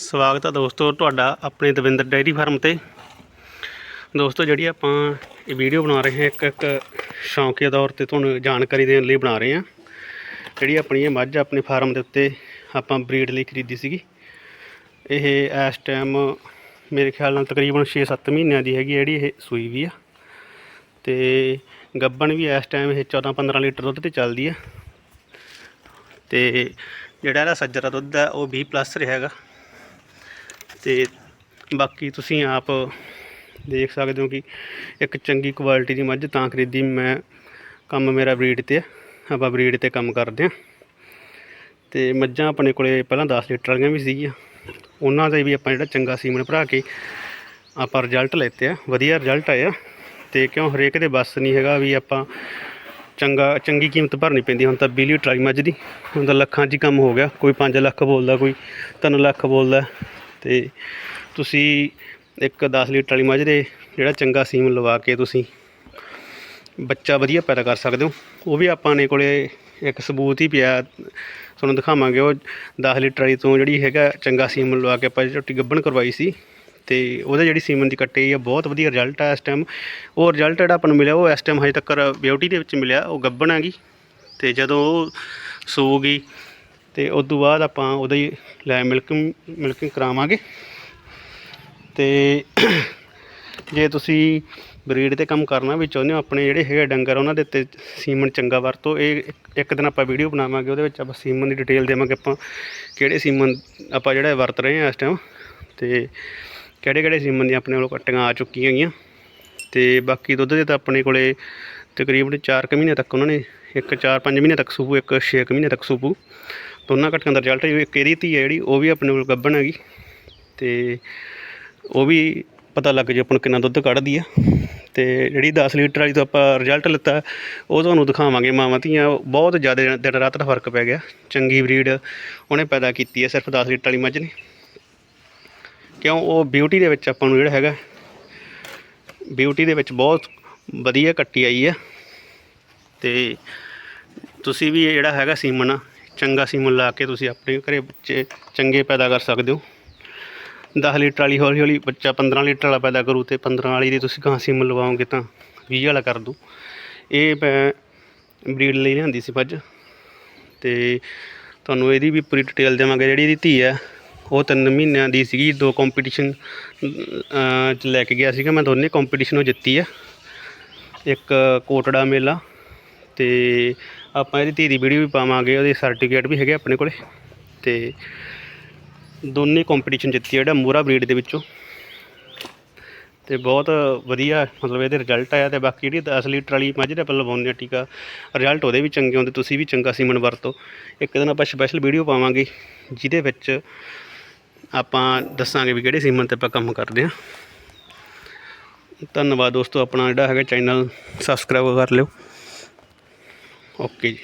ਸਵਾਗਤ ਹੈ ਦੋਸਤੋ ਤੁਹਾਡਾ ਆਪਣੇ ਦਵਿੰਦਰ ਡਾਇਰੀ ਫਾਰਮ ਤੇ। ਦੋਸਤੋ ਜਿਹੜੀ ਆਪਾਂ ਇਹ ਵੀਡੀਓ ਬਣਾ ਰਹੇ ਹਾਂ, ਇੱਕ ਇੱਕ ਸ਼ੌਂਕੀਆ ਤੌਰ ਤੇ ਤੁਹਾਨੂੰ ਜਾਣਕਾਰੀ ਦੇਣ ਲਈ ਬਣਾ ਰਹੇ ਹਾਂ। ਜਿਹੜੀ ਆਪਣੀ ਇਹ ਮੱਝ ਆਪਣੇ ਫਾਰਮ ਦੇ ਉੱਤੇ ਆਪਾਂ ਬਰੀਡ ਲਈ ਖਰੀਦੀ ਸੀਗੀ। ਇਹ ਇਸ ਟਾਈਮ ਮੇਰੇ ਖਿਆਲ ਨਾਲ ਤਕਰੀਬਨ 6-7 ਮਹੀਨਿਆਂ ਦੀ ਹੈਗੀ ਜਿਹੜੀ ਇਹ ਸੂਈ ਵੀ ਆ। ਤੇ ਗੱਬਣ ਵੀ ਇਸ ਟਾਈਮ ਇਹ 14-15 ਲੀਟਰ ਦੁੱਧ ਤੇ ਚੱਲਦੀ ਆ। ਤੇ ਜਿਹੜਾ ਇਹਦਾ ਸੱਜਰਾ ਦੁੱਧ ਆ, ਉਹ 20 ਪਲੱਸ ਰਿਹਾ ਹੈਗਾ। ਤੇ ਬਾਕੀ ਤੁਸੀਂ ਆਪ ਦੇਖ ਸਕਦੇ ਹੋ ਕਿ ਇੱਕ ਚੰਗੀ ਕੁਆਲਿਟੀ ਦੀ ਮੱਝ ਤਾਂ ਖਰੀਦੀ ਮੈਂ। ਕੰਮ ਮੇਰਾ ਬਰੀਡ ਤੇ ਆਪਾਂ ਬਰੀਡ ਤੇ ਕੰਮ ਕਰਦੇ ਆ ਤੇ ਮੱਝਾਂ ਆਪਣੇ ਕੋਲੇ ਪਹਿਲਾਂ 10 ਲੀਟਰ ਵਾਲੀਆਂ ਵੀ ਸੀਗੀਆਂ। ਉਹਨਾਂ ਦਾ ਵੀ ਆਪਾਂ ਜਿਹੜਾ ਚੰਗਾ ਸੀਮਨ ਭਰਾ ਕੇ ਆਪਾਂ ਰਿਜ਼ਲਟ ਲੈਤੇ ਆ। ਵਧੀਆ ਰਿਜ਼ਲਟ ਆਇਆ ਤੇ ਕਿਉਂ ਹਰੇਕ ਦੇ ਬਸ ਨਹੀਂ ਹੈਗਾ ਵੀ ਆਪਾਂ ਚੰਗਾ, ਚੰਗੀ ਕੀਮਤ ਭਰਨੀ ਪੈਂਦੀ। ਹੁਣ ਤਾਂ 20 ਲੀਟਰ ਵਾਲੀ ਮੱਝ ਦੀ। ਹੁਣ ਤਾਂ ਲੱਖਾਂ 'ਚ ਹੀ ਕੰਮ ਹੋ ਗਿਆ। ਕੋਈ 5 ਲੱਖ ਬੋਲਦਾ, ਕੋਈ 3 ਲੱਖ ਬੋਲਦਾ। ਤੇ ਤੁਸੀਂ ਇੱਕ 10 ਲੀਟਰ ਵਾਲੀ ਮੱਝ ਦੇ ਜਿਹੜਾ ਚੰਗਾ ਸੀਮ ਲਵਾ ਕੇ ਤੁਸੀਂ ਬੱਚਾ ਵਧੀਆ ਪੈਦਾ ਕਰ ਸਕਦੇ ਹੋ। ਉਹ ਵੀ ਆਪਾਂ ਨੇ ਕੋਲੇ ਇੱਕ ਸਬੂਤ ਹੀ ਪਿਆ, ਤੁਹਾਨੂੰ ਦਿਖਾਵਾਂਗੇ। ਉਹ 10 ਲੀਟਰ ਵਾਲੀ ਤੋਂ ਜਿਹੜੀ ਹੈਗਾ ਚੰਗਾ ਸੀਮ ਲਵਾ ਕੇ ਆਪਾਂ ਝੋਟੀ ਗੱਭਣ ਕਰਵਾਈ ਸੀ ਤੇ ਉਹਦੇ ਜਿਹੜੀ ਸੀਮਨ ਦੀ ਕੱਟੀ ਆ, ਬਹੁਤ ਵਧੀਆ ਰਿਜ਼ਲਟ ਆ ਇਸ ਟਾਈਮ ਉਹ ਰਿਜ਼ਲਟ ਜਿਹੜਾ ਆਪਾਂ ਨੂੰ ਮਿਲਿਆ, ਉਹ ਇਸ ਟਾਈਮ ਹਜੇ ਤੱਕ ਬਿਊਟੀ ਦੇ ਵਿੱਚ ਮਿਲਿਆ, ਉਹ ਗੱਬਣ ਹੈਗੀ। ਤੇ ਜਦੋਂ ਉਹ ਸੂਗੀ ਤੇ ਉਸ ਤੋਂ ਬਾਅਦ ਆਪਾਂ ਉਹਦਾ ਹੀ ਲੈ ਮਿਲਕਿੰਗ ਮਿਲਕਿੰਗ ਕਰਾਵਾਂਗੇ। ਤੇ ਜੇ ਤੁਸੀਂ ਬਰੀਡ ਤੇ ਕੰਮ ਕਰਨਾ ਵੀ ਚਾਹੁੰਦੇ ਹੋ, ਆਪਣੇ ਜਿਹੜੇ ਹੈਗੇ ਡੰਗਰ ਉਹਨਾਂ ਦੇ ਉੱਤੇ ਸੀਮਨ ਚੰਗਾ ਵਰਤੋ। ਇਹ ਇੱਕ- ਦਿਨ ਆਪਾਂ ਵੀਡੀਓ ਬਣਾਵਾਂਗੇ, ਉਹਦੇ ਵਿੱਚ ਆਪਾਂ ਸੀਮਨ ਦੀ ਡਿਟੇਲ ਦੇਵਾਂਗੇ ਆਪਾਂ, ਕਿਹੜੇ ਸੀਮਨ ਆਪਾਂ ਜਿਹੜਾ ਵਰਤ ਰਹੇ ਹਾਂ ਇਸ ਟਾਈਮ ਤੇ ਕਿਹੜੇ ਕਿਹੜੇ ਸੀਮਨ ਦੀਆਂ ਆਪਣੇ ਕੋਲ ਕੱਟੀਆਂ ਆ ਚੁੱਕੀਆਂ ਹੈਗੀਆਂ ਤੇ ਬਾਕੀ ਦੁੱਧ ਦੇ ਤਾਂ ਆਪਣੇ ਕੋਲੇ ਤਕਰੀਬਨ 4 ਕੁ ਮਹੀਨੇ ਤੱਕ ਉਹਨਾਂ ਨੇ, ਇੱਕ 4-5 ਮਹੀਨੇ ਤੱਕ ਸੂਪੂ, ਇੱਕ 6 ਕੁ ਮਹੀਨੇ ਤੱਕ ਸੂਪੂ। ਦੋਨਾਂ ਕੱਟੀਆਂ ਦਾ ਰਿਜ਼ਲਟ ਇੱਕ ਇਹਦੀ ਧੀ ਹੈ ਜਿਹੜੀ ਉਹ ਵੀ ਆਪਣੇ ਕੋਲ ਗੱਭਣ ਹੈਗੀ। ਤੇ ਉਹ ਵੀ ਪਤਾ ਲੱਗ ਜੇ ਆਪਾਂ ਨੂੰ ਕਿੰਨਾ ਦੁੱਧ ਕੱਢਦੀ ਆ। ਤੇ ਜਿਹੜੀ 10 ਲੀਟਰ ਵਾਲੀ ਤੋਂ ਆਪਾਂ ਰਿਜ਼ਲਟ ਲਿੱਤਾ ਉਹ ਤੁਹਾਨੂੰ ਦਿਖਾਵਾਂਗੇ ਮਾਵਾਂ ਧੀਆਂ। ਬਹੁਤ ਜ਼ਿਆਦਾ ਦਿਨ ਰਾਤ ਦਾ ਫ਼ਰਕ ਪੈ ਗਿਆ। ਚੰਗੀ ਬਰੀਡ ਉਹਨੇ ਪੈਦਾ ਕੀਤੀ ਹੈ ਸਿਰਫ 10 ਲੀਟਰ ਵਾਲੀ ਮੱਝ ਨੇ। ਕਿਉਂ? ਉਹ ਬਿਊਟੀ ਦੇ ਵਿੱਚ ਆਪਾਂ ਨੂੰ ਜਿਹੜਾ ਹੈਗਾ ਬਿਊਟੀ ਦੇ ਵਿੱਚ ਬਹੁਤ ਵਧੀਆ ਕੱਟੀ ਆਈ ਆ। ਤੇ ਤੁਸੀਂ ਵੀ ਇਹ ਜਿਹੜਾ ਹੈਗਾ ਸੀਮਨ ਆ, ਚੰਗਾ ਸੀਮਨ ਲਾ ਕੇ ਤੁਸੀਂ ਆਪਣੇ ਘਰੇ ਬੱਚੇ ਚੰਗੇ ਪੈਦਾ ਕਰ ਸਕਦੇ ਹੋ। 10 ਲੀਟਰ ਵਾਲੀ ਹੌਲੀ ਹੌਲੀ ਬੱਚਾ 15 ਲੀਟਰ ਵਾਲਾ ਪੈਦਾ ਕਰੂ ਤੇ 15 ਵਾਲੀ ਦੀ ਤੁਸੀਂ ਗਾਂ ਸੀਮਨ ਲਵਾਓਗੇ ਤਾਂ 20 ਵਾਲਾ ਕਰ ਦੂ ਇਹ ਮੈਂ ਬਰੀਡ ਲਈ ਲਿਆਂਦੀ ਸੀ ਮੱਝ ਤੇ ਤੁਹਾਨੂੰ ਇਹਦੀ ਵੀ ਪੂਰੀ ਡਿਟੇਲ ਦੇਵਾਂਗੇ। ਜਿਹੜੀ ਇਹਦੀ ਧੀ ਹੈ, ਉਹ ਤਿੰਨ ਮਹੀਨਿਆਂ ਦੀ ਸੀਗੀ। ਦੋ ਕੰਪੀਟੀਸ਼ਨ ਚ ਲੈ ਕੇ ਗਿਆ ਸੀਗਾ। ਮੈਂ ਦੋਨੇ ਕੰਪੀਟੀਸ਼ਨ ਉਹ ਜਿੱਤੀ ਆ ਇੱਕ ਕੋਟੜਾ ਮੇਲਾ ਤੇ ਆਪਾਂ ਇਹਦੀ ਧੀ ਦੀ ਵੀਡੀਓ ਵੀ ਪਾਵਾਂਗੇ, ਉਹਦੇ ਸਰਟੀਫਿਕੇਟ ਵੀ ਹੈਗੇ ਆਪਣੇ ਕੋਲੇ। ਤੇ ਦੋਨੇ ਕੰਪੀਟੀਸ਼ਨ ਜਿੱਤੀ ਜਿਹੜਾ ਮੂਰਾ ਬਰੀਡ ਦੇ ਵਿੱਚੋਂ। ਤੇ ਬਹੁਤ ਵਧੀਆ, ਮਤਲਬ ਇਹਦੇ ਰਿਜ਼ਲਟ ਆਇਆ ਤੇ ਬਾਕੀ ਜਿਹੜੀ 10 ਲੀਟਰ ਵਾਲੀ ਮੱਝ ਦੇ ਆਪਾਂ ਲਵਾਉਂਦੇ ਆ ਟੀਕਾ ਰਿਜ਼ਲਟ ਉਹਦੇ ਵੀ ਚੰਗੇ ਆਉਂਦੇ ਤੁਸੀਂ ਵੀ ਚੰਗਾ ਸੀਮਨ ਵਰਤੋ। ਇੱਕ ਦਿਨ ਆਪਾਂ ਸਪੈਸ਼ਲ ਵੀਡੀਓ ਪਾਵਾਂਗੇ, ਜਿਹਦੇ ਵਿੱਚ ਆਪਾਂ ਦੱਸਾਂਗੇ ਵੀ ਕਿਹੜੇ ਸੀਮਨ ਤੇ ਆਪਾਂ ਕੰਮ ਕਰਦੇ ਆ ਧੰਨਵਾਦ ਦੋਸਤੋ, ਆਪਣਾ ਜਿਹੜਾ ਹੈਗਾ ਚੈਨਲ ਸਬਸਕ੍ਰਾਈਬ ਕਰ ਲਿਓ। ਓਕੇ ਜੀ